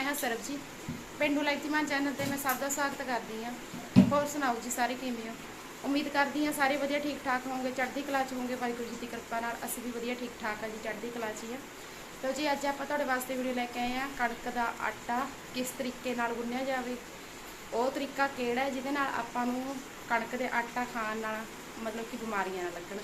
ਮੈਂ ਹਾਂ ਸਰਬਜੀਤ ਪਿੰਡੂ ਲਾਈਤੀਮਾਨ ਚੈਨਲ ਤੇ ਮੈਂ ਸਭ ਦਾ ਸਵਾਗਤ ਕਰਦੀ ਹਾਂ। ਹੋਰ ਸੁਣਾਓ ਜੀ ਸਾਰੇ ਕਿਵੇਂ ਹੋ? ਉਮੀਦ ਕਰਦੀ ਹਾਂ ਸਾਰੇ ਵਧੀਆ ਠੀਕ ਠਾਕ ਹੋਵੋਗੇ, ਚੜ੍ਹਦੀ ਕਲਾ ਚ ਹੋਵੋਗੇ, ਵਾਹਿਗੁਰੂ ਜੀ ਦੀ ਕਿਰਪਾ ਨਾਲ ਅਸੀਂ ਵੀ ਵਧੀਆ ਠੀਕ ਠਾਕ ਆ ਜੀ, ਚੜ੍ਹਦੀ ਕਲਾ ਚ ਹੀ ਆ। ਲਓ ਜੀ ਅੱਜ ਆਪਾਂ ਤੁਹਾਡੇ ਵਾਸਤੇ ਵੀਡੀਓ ਲੈ ਕੇ ਆਏ ਆ ਕਣਕ ਦਾ ਆਟਾ ਕਿਸ ਤਰੀਕੇ ਨਾਲ ਗੁੰਨਿਆ ਜਾਵੇ, ਉਹ ਤਰੀਕਾ ਕਿਹੜਾ ਹੈ ਜਿਹਦੇ ਨਾਲ ਆਪਾਂ ਨੂੰ ਕਣਕ ਦੇ ਆਟਾ ਖਾਣ ਨਾਲ ਮਤਲਬ ਕਿ ਬਿਮਾਰੀਆਂ ਨਾ ਲੱਗਣ।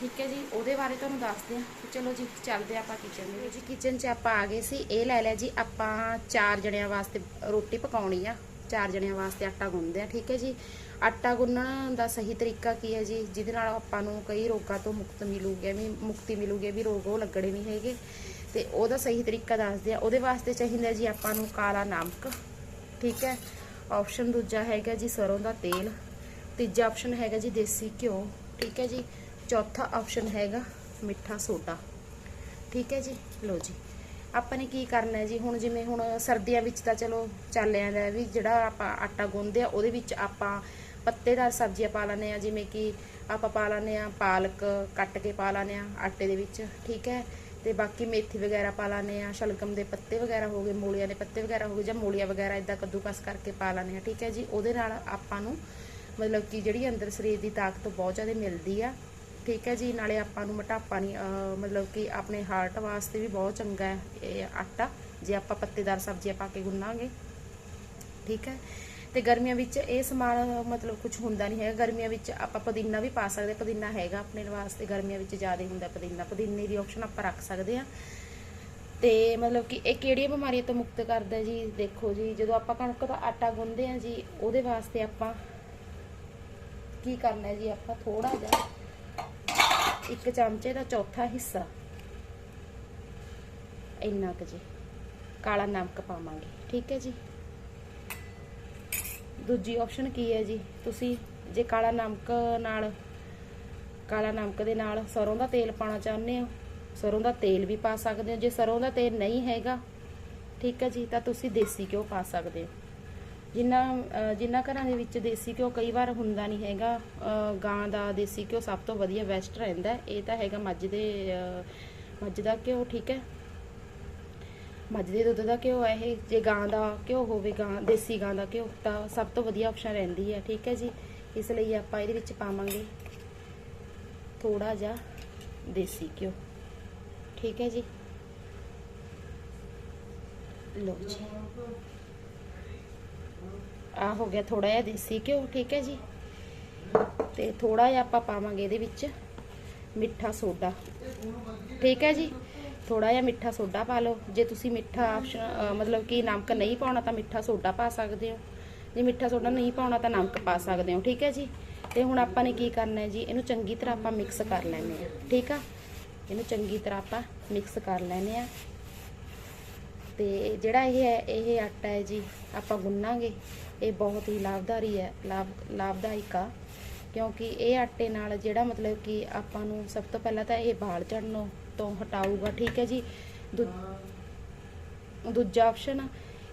ਠੀਕ ਹੈ ਜੀ, ਉਹਦੇ ਬਾਰੇ ਤੁਹਾਨੂੰ ਦੱਸਦੇ ਹਾਂ। ਚਲੋ ਜੀ, ਚੱਲਦੇ ਆਪਾਂ ਕਿਚਨ ਦੇ ਵਿੱਚ। ਜੀ ਕਿਚਨ 'ਚ ਆਪਾਂ ਆ ਗਏ ਸੀ। ਇਹ ਲੈ ਲਿਆ ਜੀ, ਆਪਾਂ ਚਾਰ ਜਣਿਆਂ ਵਾਸਤੇ ਰੋਟੀ ਪਕਾਉਣੀ ਆ। ਚਾਰ ਜਣਿਆਂ ਵਾਸਤੇ ਆਟਾ ਗੁੰਨਦੇ ਆ ਠੀਕ ਹੈ ਜੀ। ਆਟਾ ਗੁੰਨਣ ਦਾ ਸਹੀ ਤਰੀਕਾ ਕੀ ਹੈ ਜੀ? ਜਿਹਦੇ ਨਾਲ ਆਪਾਂ ਨੂੰ ਕਈ ਰੋਗਾਂ ਤੋਂ ਮੁਕਤ ਮਿਲੂਗੇ ਵੀ, ਮੁਕਤੀ ਮਿਲੂਗੇ ਵੀ, ਰੋਗ ਉਹ ਲੱਗਣੇ ਨਹੀਂ ਹੈਗੇ। ਤੇ ਉਹਦਾ ਸਹੀ ਤਰੀਕਾ ਦੱਸਦੇ ਆ ਉਹਦੇ ਵਾਸਤੇ ਚਾਹੀਦਾ ਜੀ ਆਪਾਂ ਨੂੰ ਕਾਲਾ ਨਮਕ, ਠੀਕ ਹੈ। ਆਪਸ਼ਨ ਦੂਜਾ ਹੈਗਾ ਜੀ ਸਰੋਂ ਦਾ ਤੇਲ। ਤੀਜਾ ਆਪਸ਼ਨ ਹੈਗਾ ਜੀ ਦੇਸੀ ਘਿਓ, ਠੀਕ ਹੈ ਜੀ। ਚੌਥਾ ਆਪਸ਼ਨ ਹੈਗਾ ਮਿੱਠਾ ਸੋਡਾ। ਠੀਕ ਹੈ ਜੀ? ਲਓ ਜੀ। ਆਪਾਂ ਨੇ ਕੀ ਕਰਨਾ ਹੈ ਜੀ? ਹੁਣ ਜਿਵੇਂ ਹੁਣ ਸਰਦੀਆਂ ਵਿੱਚ ਤਾਂ ਚਲੋ ਚੱਲ ਜਾਂਦਾ ਵੀ ਜਿਹੜਾ ਆਪਾਂ ਆਟਾ ਗੁੰਨਦੇ ਆ ਉਹਦੇ ਵਿੱਚ ਆਪਾਂ ਪੱਤੇਦਾਰ ਸਬਜ਼ੀਆਂ ਪਾ ਲੈਂਦੇ ਆ ਜਿਵੇਂ ਕਿ ਆਪਾਂ ਪਾ ਲੈਂਦੇ ਆ ਪਾਲਕ, ਕੱਟ ਕੇ ਪਾ ਲੈਂਦੇ ਆ ਆਟੇ ਦੇ ਵਿੱਚ, ਠੀਕ ਹੈ? ਤੇ ਬਾਕੀ ਮੇਥੀ ਵਗੈਰਾ ਪਾ ਲੈਂਦੇ ਆ ਸ਼ਲਗਮ ਦੇ ਪੱਤੇ ਵਗੈਰਾ ਹੋ ਗਏ, ਮੂਲੀਆਂ ਦੇ ਪੱਤੇ ਵਗੈਰਾ ਹੋ ਗਏ, ਜਾਂ ਮੂਲੀਆਂ ਵਗੈਰਾ ਇਦਾਂ ਕੱਦੂਕਸ ਕਰਕੇ ਪਾ ਲੈਂਦੇ ਆ ਠੀਕ ਹੈ ਜੀ? ਉਹਦੇ ਨਾਲ ਆਪਾਂ ਨੂੰ ਮਤਲਬ ਕਿ ਜਿਹੜੀ ਅੰਦਰ ਸਰੀਰ ਦੀ ਤਾਕਤ ਬਹੁਤ ਜ਼ਿਆਦਾ ਮਿਲਦੀ ਆ। ਠੀਕ ਹੈ ਜੀ, ਨਾਲੇ ਆਪਾਂ ਨੂੰ ਮੋਟਾਪਾ ਨਹੀਂ ਮਤਲਬ ਕਿ ਆਪਣੇ ਹਾਰਟ ਵਾਸਤੇ ਵੀ ਬਹੁਤ ਚੰਗਾ ਹੈ ਇਹ ਆਟਾ। ਜੇ ਆਪਾਂ ਪੱਤੇਦਾਰ ਸਬਜ਼ੀਆਂ ਪਾ ਕੇ ਗੁੰਨਾਂਗੇ, ਠੀਕ ਹੈ। ਤੇ ਗਰਮੀਆਂ ਵਿੱਚ ਇਹ ਸਮਾਨ, ਮਤਲਬ ਕੁਝ ਹੁੰਦਾ ਨਹੀਂ ਹੈਗਾ। ਗਰਮੀਆਂ ਵਿੱਚ ਆਪਾਂ ਪੁਦੀਨਾ ਵੀ ਪਾ ਸਕਦੇ ਪੁਦੀਨਾ ਹੈਗਾ ਆਪਣੇ ਵਾਸਤੇ। ਗਰਮੀਆਂ ਵਿੱਚ ਜ਼ਿਆਦਾ ਹੁੰਦਾ ਪੁਦੀਨਾ। ਪੁਦੀਨੇ ਦੀ ਆਪਸ਼ਨ ਆਪਾਂ ਰੱਖ ਸਕਦੇ ਆ ਤੇ ਮਤਲਬ ਕਿ ਇਹ ਕਿਹੜੀਆਂ ਬਿਮਾਰੀਆਂ ਤੋਂ ਮੁਕਤ ਕਰਦਾ ਜੀ? ਦੇਖੋ ਜੀ, ਜਦੋਂ ਆਪਾਂ ਕਣਕ ਦਾ ਆਟਾ ਗੁੰਨਦੇ ਆ ਜੀ, ਉਹਦੇ ਵਾਸਤੇ ਆਪਾਂ ਕੀ ਕਰਨਾ ਜੀ? ਆਪਾਂ ਥੋੜਾ ਜਿਹਾ ਇੱਕ ਚਮਚੇ ਦਾ ਚੌਥਾ ਹਿੱਸਾ। ਇੰਨਾ ਕੁ ਜੀ। ਕਾਲਾ ਨਮਕ ਪਾਵਾਂਗੇ। ਠੀਕ ਹੈ ਜੀ? ਦੂਜੀ ਆਪਸ਼ਨ ਕੀ ਹੈ ਜੀ? ਤੁਸੀਂ ਜੇ ਕਾਲਾ ਨਮਕ ਨਾਲ, ਕਾਲਾ ਨਮਕ ਦੇ ਨਾਲ ਸਰੋਂ ਦਾ ਤੇਲ ਪਾਣਾ ਚਾਹੁੰਦੇ ਹੋ, ਸਰੋਂ ਦਾ ਤੇਲ ਵੀ ਪਾ ਸਕਦੇ ਹੋ। ਜੇ ਸਰੋਂ ਦਾ ਤੇਲ ਨਹੀਂ ਹੈਗਾ, ਠੀਕ ਹੈ ਜੀ, ਤਾਂ ਤੁਸੀਂ ਦੇਸੀ ਘਿਓ ਪਾ ਸਕਦੇ ਹੋ। ਜਿੰਨਾ, ਅਹ, ਜਿੰਨਾ ਘਰਾਂ ਦੇ ਵਿੱਚ ਦੇਸੀ ਘਿਓ ਕਈ ਵਾਰ ਹੁੰਦਾ ਨਹੀਂ ਹੈਗਾ ਗਾਂ ਦਾ ਦੇਸੀ ਘਿਓ ਸਭ ਤੋਂ ਵਧੀਆ ਬੈਸਟ ਰਹਿੰਦਾ ਇਹ ਤਾਂ ਹੈਗਾ ਮੱਝ ਦੇ ਮੱਝ ਦਾ ਘਿਓ, ਠੀਕ ਹੈ? ਮੱਝ ਦੇ ਦੁੱਧ ਦਾ ਘਿਓ ਹੈ ਇਹ। ਜੇ ਗਾਂ ਦਾ ਘਿਓ ਹੋਵੇ, ਗਾਂ, ਦੇਸੀ ਗਾਂ ਦਾ ਘਿਓ, ਤਾਂ ਸਭ ਤੋਂ ਵਧੀਆ ਆਪਸ਼ਨ ਰਹਿੰਦੀ ਹੈ, ਠੀਕ ਹੈ ਜੀ? ਇਸ ਲਈ ਆਪਾਂ ਇਹਦੇ ਵਿੱਚ ਪਾਵਾਂਗੇ ਥੋੜਾ ਜਿਹਾ ਦੇਸੀ ਘਿਓ, ਠੀਕ ਹੈ ਜੀ? ਲਓ ਜੀ। ਆ ਹੋ ਗਿਆ ਥੋੜਾ ਜਿਹਾ ਦੇਸੀ ਘਿਓ, ਠੀਕ ਹੈ ਜੀ? ਤੇ ਥੋੜਾ ਜਿਹਾ ਆਪਾਂ ਪਾਵਾਂਗੇ ਇਹਦੇ ਵਿੱਚ ਮਿੱਠਾ ਸੋਡਾ। ਠੀਕ ਹੈ ਜੀ? ਥੋੜਾ ਜਿਹਾ ਮਿੱਠਾ ਸੋਡਾ ਪਾ ਲਓ। ਜੇ ਤੁਸੀਂ ਮਿੱਠਾ ਆਪਸ਼ਨ ਮਤਲਬ ਕਿ ਨਮਕ ਨਹੀਂ ਪਾਉਣਾ ਤਾਂ ਮਿੱਠਾ ਸੋਡਾ ਪਾ ਸਕਦੇ ਹੋ। ਜੇ ਮਿੱਠਾ ਸੋਡਾ ਨਹੀਂ ਪਾਉਣਾ ਤਾਂ ਨਮਕ ਪਾ ਸਕਦੇ ਹੋ। ਠੀਕ ਹੈ ਜੀ? ਤੇ ਹੁਣ ਆਪਾਂ ਨੇ ਕੀ ਕਰਨਾ ਹੈ ਜੀ? ਇਹਨੂੰ ਚੰਗੀ ਤਰ੍ਹਾਂ ਆਪਾਂ ਮਿਕਸ ਕਰ ਲੈਣੇ ਆ ਠੀਕ ਆ? ਇਹਨੂੰ ਚੰਗੀ ਤਰ੍ਹਾਂ ਆਪਾਂ ਮਿਕਸ ਕਰ ਲੈਣੇ ਆ ਤੇ ਜਿਹੜਾ ਇਹ ਹੈ, ਇਹ ਆਟਾ ਹੈ ਜੀ, ਆਪਾਂ ਗੁੰਨਾਂਗੇ। ਇਹ ਬਹੁਤ ਹੀ ਲਾਭਦਾਰੀ ਹੈ, ਲਾਭ, ਲਾਭਦਾਇਕ ਆ। ਕਿਉਂਕਿ ਇਹ ਆਟੇ ਨਾਲ ਜਿਹੜਾ ਮਤਲਬ ਕਿ ਆਪਾਂ ਨੂੰ ਸਭ ਤੋਂ ਪਹਿਲਾਂ ਤਾਂ ਇਹ ਵਾਲ ਝੜਨੋਂ ਤੋਂ ਹਟਾਊਗਾ, ਠੀਕ ਹੈ ਜੀ? ਦੂ- ਦੂਜਾ ਆਪਸ਼ਨ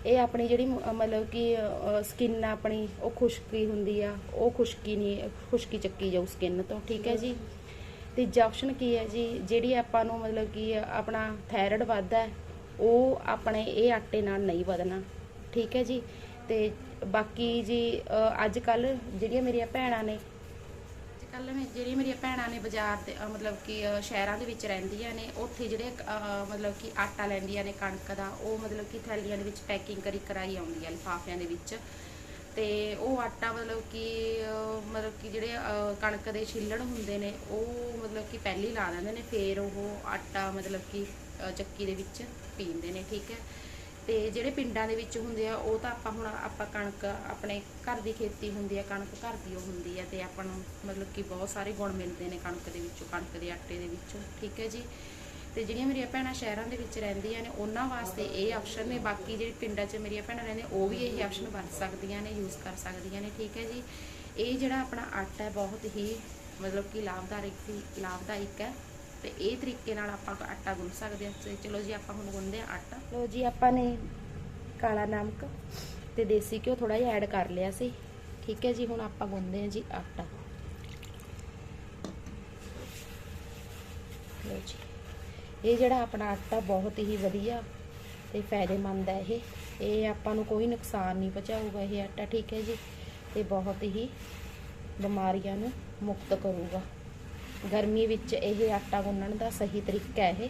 ਇਹ ਆਪਣੀ ਜਿਹੜੀ ਮਤਲਬ ਕਿ ਸਕਿਨ ਆਪਣੀ, ਉਹ ਖੁਸ਼ਕੀ ਹੁੰਦੀ ਆ, ਉਹ ਖੁਸ਼ਕੀ ਨਹੀਂ, ਖੁਸ਼ਕੀ ਚੱਕੀ ਜਾਊ ਸਕਿਨ ਤੋਂ, ਠੀਕ ਹੈ ਜੀ? ਤੀਜਾ ਆਪਸ਼ਨ ਕੀ ਹੈ ਜੀ? ਜਿਹੜੀ ਆਪਾਂ ਨੂੰ ਮਤਲਬ ਕਿ ਆਪਣਾ ਥਾਇਰਾਇਡ ਵੱਧਦਾ ਉਹ ਆਪਣੇ ਇਹ ਆਟੇ ਨਾਲ ਨਹੀਂ ਵਧਣਾ। ਠੀਕ ਹੈ ਜੀ? ਤੇ ਬਾਕੀ ਜੀ ਅੱਜ ਕੱਲ ਜਿਹੜੀਆਂ ਮੇਰੀਆਂ ਭੈਣਾਂ ਨੇ, ਅੱਜ ਕੱਲ ਮੈਂ ਜਿਹੜੀ ਮੇਰੀਆਂ ਭੈਣਾਂ ਨੇ ਬਾਜ਼ਾਰ ਤੇ ਮਤਲਬ ਕਿ ਸ਼ਹਿਰਾਂ ਦੇ ਵਿੱਚ ਰਹਿੰਦੀਆਂ ਨੇ, ਉੱਥੇ ਜਿਹੜੇ ਮਤਲਬ ਕਿ ਆਟਾ ਲੈਂਦੀਆਂ ਨੇ ਕਣਕ ਦਾ, ਉਹ ਮਤਲਬ ਕਿ ਥੈਲੀਆਂ ਦੇ ਵਿੱਚ ਪੈਕਿੰਗ ਕਰੀ ਕਰਾਈ ਆਉਂਦੀ ਹੈ ਲਿਫਾਫਿਆਂ ਦੇ ਵਿੱਚ। ਤੇ ਉਹ ਆਟਾ ਮਤਲਬ ਕਿ ਮਤਲਬ ਕਿ ਜਿਹੜੇ ਕਣਕ ਦੇ ਛਿੱਲੜ ਹੁੰਦੇ ਨੇ, ਉਹ ਮਤਲਬ ਕਿ ਪਹਿਲੀ ਲਾ ਦਿੰਦੇ ਨੇ, ਫੇਰ ਉਹ ਆਟਾ ਮਤਲਬ ਕਿ ਚੱਕੀ ਦੇ ਵਿੱਚ ਪੀਂਦੇ ਨੇ, ਠੀਕ ਹੈ। ਤੇ ਜਿਹੜੇ ਪਿੰਡਾਂ ਦੇ ਵਿੱਚ ਹੁੰਦੇ ਆ, ਉਹ ਤਾਂ ਆਪਾਂ ਹੁਣ ਆਪਾਂ ਕਣਕ, ਆਪਣੇ ਘਰ ਦੀ ਖੇਤੀ ਹੁੰਦੀ ਆ, ਕਣਕ ਘਰ ਦੀ ਉਹ ਹੁੰਦੀ ਆ, ਤੇ ਆਪਾਂ ਨੂੰ ਮਤਲਬ ਕਿ ਬਹੁਤ ਸਾਰੇ ਗੁਣ ਮਿਲਦੇ ਨੇ ਕਣਕ ਦੇ ਵਿੱਚੋਂ, ਕਣਕ ਦੇ ਆਟੇ ਦੇ ਵਿੱਚੋਂ, ਠੀਕ ਹੈ ਜੀ। ਤੇ ਜਿਹੜੀਆਂ ਮੇਰੀਆਂ ਭੈਣਾਂ ਸ਼ਹਿਰਾਂ ਦੇ ਵਿੱਚ ਰਹਿੰਦੀਆਂ ਨੇ, ਉਹਨਾਂ ਵਾਸਤੇ ਇਹ ਆਪਸ਼ਨ ਨੇ। ਬਾਕੀ ਜਿਹੜੇ ਪਿੰਡਾਂ 'ਚ ਮੇਰੀਆਂ ਭੈਣਾਂ ਰਹਿੰਦੀਆਂ, ਉਹ ਵੀ ਇਹ ਆਪਸ਼ਨ ਵਰਤ ਸਕਦੀਆਂ ਨੇ ਯੂਜ਼ ਕਰ ਸਕਦੀਆਂ ਨੇ, ਠੀਕ ਹੈ ਜੀ? ਇਹ ਜਿਹੜਾ ਆਪਣਾ ਆਟਾ ਹੈ, ਬਹੁਤ ਹੀ ਮਤਲਬ ਕਿ ਲਾਭਦਾਇਕ ਲਾਭਦਾਇਕ ਹੈ। ਤੇ ਇਹ ਤਰੀਕੇ ਨਾਲ ਆਪਾਂ ਆਟਾ ਗੁੰਨ ਸਕਦੇ ਹਾਂ। ਤੇ ਚਲੋ ਜੀ, ਆਪਾਂ ਹੁਣ ਗੁੰਨਦੇ ਹਾਂ ਆਟਾ। ਲੋ ਜੀ, ਆਪਾਂ ਨੇ ਕਾਲਾ ਨਮਕ ਤੇ ਦੇਸੀ ਘਿਓ ਥੋੜਾ ਜਿਹਾ ਐਡ ਕਰ ਲਿਆ ਸੀ। ਠੀਕ ਹੈ ਜੀ, ਹੁਣ ਆਪਾਂ ਗੁੰਨਦੇ ਹਾਂ ਜੀ ਆਟਾ। ਲੋ ਜੀ। ਇਹ ਜਿਹੜਾ ਆਪਣਾ ਆਟਾ ਬਹੁਤ ਹੀ ਵਧੀਆ ਤੇ ਫਾਇਦੇਮੰਦ ਹੈ ਇਹ। ਇਹ ਆਪਾਂ ਨੂੰ ਕੋਈ ਨੁਕਸਾਨ ਨਹੀਂ ਪਹੁੰਚਾਊਗਾ ਇਹ ਆਟਾ, ਠੀਕ ਹੈ ਜੀ? ਤੇ ਬਹੁਤ ਹੀ ਬਿਮਾਰੀਆਂ ਨੂੰ ਮੁਕਤ ਕਰੂਗਾ। ਗਰਮੀ ਵਿੱਚ ਇਹ ਆਟਾ ਗੁੰਨਣ ਦਾ ਸਹੀ ਤਰੀਕਾ ਹੈ ਇਹ।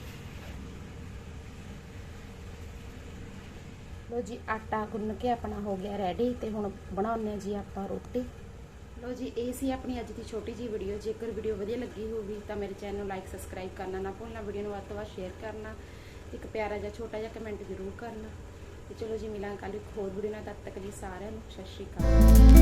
ਲੋ ਜੀ, ਆਟਾ ਗੁੰਨ ਕੇ ਆਪਣਾ ਹੋ ਗਿਆ ਰੈਡੀ ਤੇ ਹੁਣ ਬਣਾਉਂਦੇ ਹਾਂ ਜੀ ਆਪਾਂ ਰੋਟੀ। ਲੋ ਜੀ, ਇਹ ਸੀ ਆਪਣੀ ਅੱਜ ਦੀ ਛੋਟੀ ਜੀ ਵੀਡੀਓ ਜੇਕਰ ਵੀਡੀਓ ਵਧੀਆ ਲੱਗੀ ਹੋਵੇ ਤਾਂ ਮੇਰੇ ਚੈਨਲ ਨੂੰ ਲਾਈਕ ਸਬਸਕ੍ਰਾਈਬ ਕਰਨਾ ਨਾ ਭੁੱਲਣਾ। ਵੀਡੀਓ ਨੂੰ ਵੱਧ ਤੋਂ ਵੱਧ ਸ਼ੇਅਰ ਕਰਨਾ। ਇੱਕ ਪਿਆਰਾ ਜਿਹਾ, ਛੋਟਾ ਜਿਹਾ ਕਮੈਂਟ ਜ਼ਰੂਰ ਕਰਨਾ। ਤੇ ਚਲੋ ਜੀ, ਮਿਲਾਂਗੇ ਕੱਲ ਇੱਕ ਹੋਰ ਵੀਡੀਓ ਨਾਲ। ਤਦ ਤੱਕ ਜੀ ਸਾਰਿਆਂ ਨੂੰ ਸਤਿ ਸ਼੍ਰੀ ਅਕਾਲ।